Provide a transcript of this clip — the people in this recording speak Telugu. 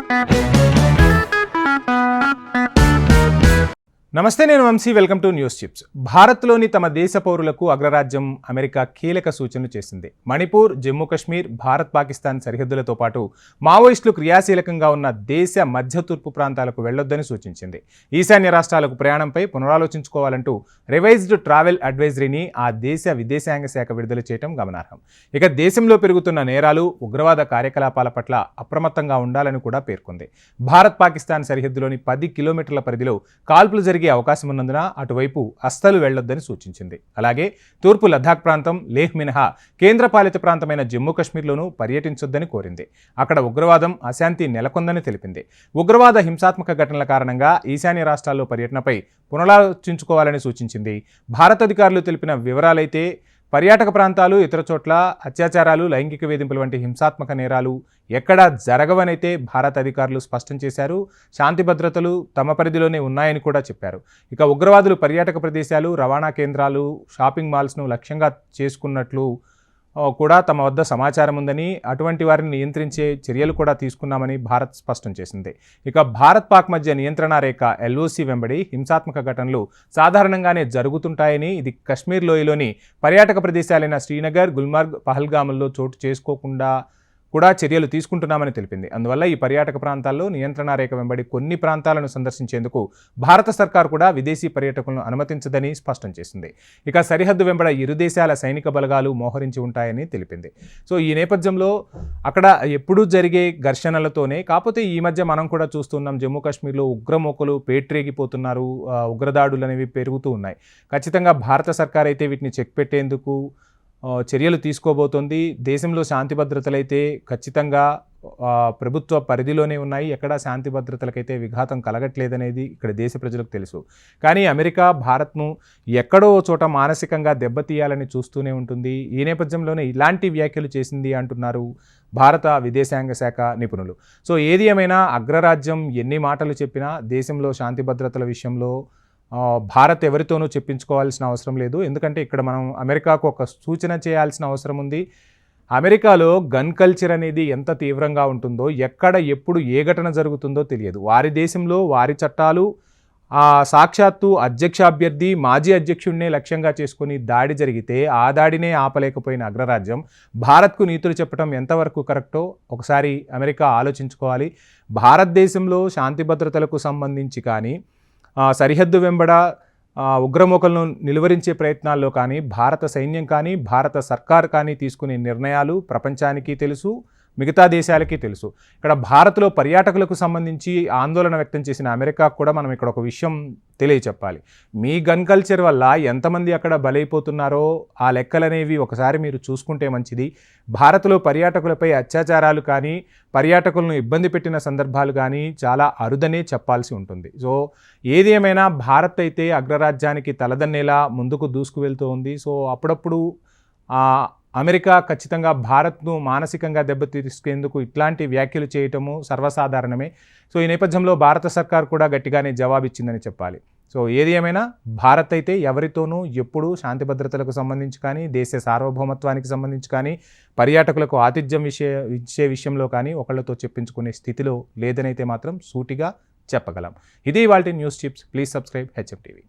Música నమస్తే నేను Vamsi. Welcome to news chips. భారత్లోని తమ దేశ పౌరులకు అగ్రరాజ్యం అమెరికా కీలక సూచనలు చేసింది. మణిపూర్ జమ్మూ కశ్మీర్ భారత్ పాకిస్తాన్ సరిహద్దులతో పాటు మావోయిస్టులు క్రియాశీలకంగా ఉన్న దేశ మధ్య తూర్పు ప్రాంతాలకు వెళ్ళొద్దని సూచించింది. ఈశాన్య రాష్ట్రాలకు ప్రయాణంపై పునరాలోచించుకోవాలంటూ రివైజ్డ్ ట్రావెల్ అడ్వైజరీని ఆ దేశ విదేశాంగ శాఖ విడుదల చేయడం గమనార్హం. ఇక దేశంలో పెరుగుతున్న నేరాలు ఉగ్రవాద కార్యకలాపాల పట్ల అప్రమత్తంగా ఉండాలని కూడా పేర్కొంది. భారత్ పాకిస్తాన్ సరిహద్దులోని పది కిలోమీటర్ల పరిధిలో కాల్పులు జరిగే అవకాశం ఉన్నందున అటువైపు అస్సలు వెళ్ళొద్దని సూచించింది. అలాగే తూర్పు లద్దాఖ్ ప్రాంతం లేహ్ మినహా కేంద్రపాలిత ప్రాంతమైన జమ్మూ కశ్మీర్లోనూ పర్యటించొద్దని కోరింది. అక్కడ ఉగ్రవాదం అశాంతి నెలకొందని తెలిపింది. ఉగ్రవాద హింసాత్మక ఘటనల కారణంగా ఈశాన్య రాష్ట్రాల్లో పర్యటనపై పునరాలోచించుకోవాలని సూచించింది. భారత అధికారులు తెలిపిన వివరాలైతే పర్యాటక ప్రాంతాలు ఇతర చోట్ల అత్యాచారాలు లైంగిక వేధింపులు వంటి హింసాత్మక నేరాలు ఎక్కడా జరగవనైతే భారత అధికారులు స్పష్టం చేశారు శాంతి భద్రతలు తమ పరిధిలోనే ఉన్నాయని కూడా చెప్పారు. ఇక ఉగ్రవాదులు పర్యాటక ప్రదేశాలు రవాణా కేంద్రాలు షాపింగ్ మాల్స్ను లక్ష్యంగా చేసుకున్నట్లు కూడా తమ వద్ద సమాచారం ఉందని అటువంటి వారిని నియంత్రించే చర్యలు కూడా తీసుకున్నామని భారత్ స్పష్టం చేసింది. ఇక భారత్ పాక్ మధ్య నియంత్రణ రేఖ ఎల్ఓసి వెంబడి హింసాత్మక ఘటనలు సాధారణంగానే జరుగుతుంటాయని ఇది కశ్మీర్ లోయలోని పర్యాటక ప్రదేశాలైన శ్రీనగర్ గుల్మార్గ్ పహల్గాముల్లో చోటు చేసుకోకుండా కూడా చర్యలు తీసుకుంటున్నామని తెలిపింది. అందువల్ల ఈ పర్యాటక ప్రాంతాల్లో నియంత్రణ రేఖ వెంబడి కొన్ని ప్రాంతాలను సందర్శించేందుకు భారత సర్కార్ కూడా విదేశీ పర్యాటకులను అనుమతించదని స్పష్టం చేసింది. ఇక సరిహద్దు వెంబడ ఇరు దేశాల సైనిక బలగాలు మోహరించి ఉంటాయని తెలిపింది. సో ఈ నేపథ్యంలో అక్కడ ఎప్పుడూ జరిగే ఘర్షణలతోనే కాకపోతే ఈ మధ్య మనం కూడా చూస్తున్నాం జమ్మూ కాశ్మీర్లో ఉగ్రమోకలు పేట్రేగిపోతున్నారు ఉగ్రదాడులు అనేవి పెరుగుతూ ఉన్నాయి. ఖచ్చితంగా భారత సర్కార్ అయితే వీటిని చెక్ పెట్టేందుకు చర్యలు తీసుకోబోతోంది. దేశంలో శాంతి భద్రతలైతే ఖచ్చితంగా ప్రభుత్వ పరిధిలోనే ఉన్నాయి. ఎక్కడా శాంతి భద్రతలకైతే విఘాతం కలగట్లేదనేది ఇక్కడ దేశ ప్రజలకు తెలుసు. కానీ అమెరికా భారత్ను ఎక్కడో ఓ చోట మానసికంగా దెబ్బతీయాలని చూస్తూనే ఉంటుంది. ఈ నేపథ్యంలోనే ఇలాంటి వ్యాఖ్యలు చేసింది అంటున్నారు భారత విదేశాంగ శాఖ నిపుణులు. సో ఏది ఏమైనా అగ్రరాజ్యం ఎన్ని మాటలు చెప్పినా దేశంలో శాంతి భద్రతల విషయంలో భారత్ ఎవరితోనూ చెప్పించుకోవాల్సిన అవసరం లేదు. ఎందుకంటే ఇక్కడ మనం అమెరికాకు ఒక సూచన చేయాల్సిన అవసరం ఉంది. అమెరికాలో గన్ కల్చర్ అనేది ఎంత తీవ్రంగా ఉంటుందో ఎక్కడ ఎప్పుడు ఏ ఘటన జరుగుతుందో తెలియదు. వారి దేశంలో వారి చట్టాలు ఆ సాక్షాత్తు అధ్యక్ష అభ్యర్థి మాజీ అధ్యక్షుడినే లక్ష్యంగా చేసుకుని దాడి జరిగితే ఆ దాడినే ఆపలేకపోయిన అగ్రరాజ్యం భారత్కు నీతులు చెప్పడం ఎంతవరకు కరెక్టో ఒకసారి అమెరికా ఆలోచించుకోవాలి. భారతదేశంలో శాంతి భద్రతలకు సంబంధించి కానీ సరిహద్దు వెంబడ ఆ, ఉగ్రమూకలను నిలువరించే ప్రయత్నాల్లో కానీ భారత సైన్యం కానీ భారత సర్కార్ కానీ తీసుకునే నిర్ణయాలు ప్రపంచానికి తెలుసు. మిగతా దేశాలకి తెలుసు. ఇక్కడ భారత్లో పర్యాటకులకు సంబంధించి ఆందోళన వ్యక్తం చేసిన అమెరికా కూడా మనం ఇక్కడ ఒక విషయం తెలియచెప్పాలి. మీ గన్ కల్చర్ వల్ల ఎంతమంది అక్కడ బలైపోతున్నారో ఆ లెక్కలనేవి ఒకసారి మీరు చూసుకుంటే మంచిది. భారత్లో పర్యాటకులపై అత్యాచారాలు కానీ పర్యాటకులను ఇబ్బంది పెట్టిన సందర్భాలు కానీ చాలా అరుదనే చెప్పాల్సి ఉంటుంది. సో ఏది ఏమైనా భారత్ అయితే అగ్రరాజ్యానికి తలదన్నేలా ముందుకు దూసుకు వెళ్తూ ఉంది. సో అప్పుడప్పుడు అమెరికా ఖచ్చితంగా భారత్ను మానసికంగా దెబ్బతీసేందుకు ఇట్లాంటి వ్యాఖ్యలు చేయటము సర్వసాధారణమే. సో ఈ నేపథ్యంలో భారత సర్కార్ కూడా గట్టిగానే జవాబిచ్చిందని చెప్పాలి. సో ఏది ఏమైనా భారత్ అయితే ఎవరితోనూ ఎప్పుడూ శాంతి భద్రతలకు సంబంధించి కానీ దేశ సార్వభౌమత్వానికి సంబంధించి కానీ పర్యాటకులకు ఆతిథ్యం విషయ ఇచ్చే విషయంలో కానీ ఒకళ్ళతో చెప్పించుకునే స్థితిలో లేదనైతే మాత్రం సూటిగా చెప్పగలం. ఇది వాళ్ళ news chips please subscribe HM TV.